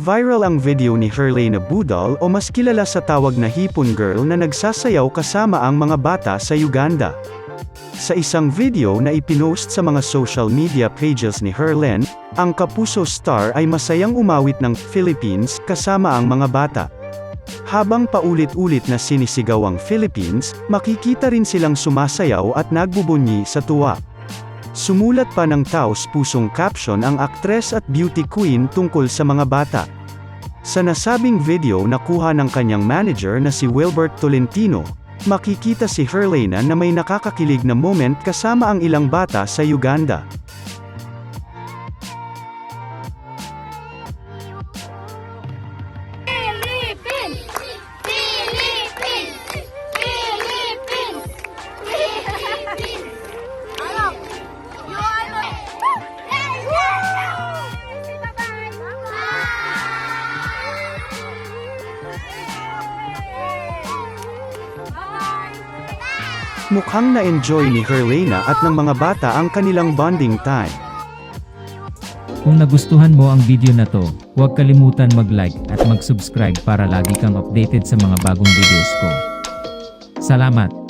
Viral ang video ni Herlene Budol o mas kilala sa tawag na Hipon Girl na nagsasayaw kasama ang mga bata sa Uganda. Sa isang video na ipinost sa mga social media pages ni Herlen, ang Kapuso star ay masayang umawit ng Philippines kasama ang mga bata. Habang paulit-ulit na sinisigaw ang Philippines, makikita rin silang sumasayaw at nagbubunyi sa tuwa. Sumulat pa ng taos pusong caption ang aktres at beauty queen tungkol sa mga bata. Sa nasabing video na kuha ng kanyang manager na si Wilbert Tolentino, makikita si Herlena na may nakakakilig na moment kasama ang ilang bata sa Uganda. Mukhang na-enjoy ni Herlena at ng mga bata ang kanilang bonding time. Kung nagustuhan mo ang video na to, huwag kalimutan mag-like at mag-subscribe para lagi kang updated sa mga bagong videos ko. Salamat!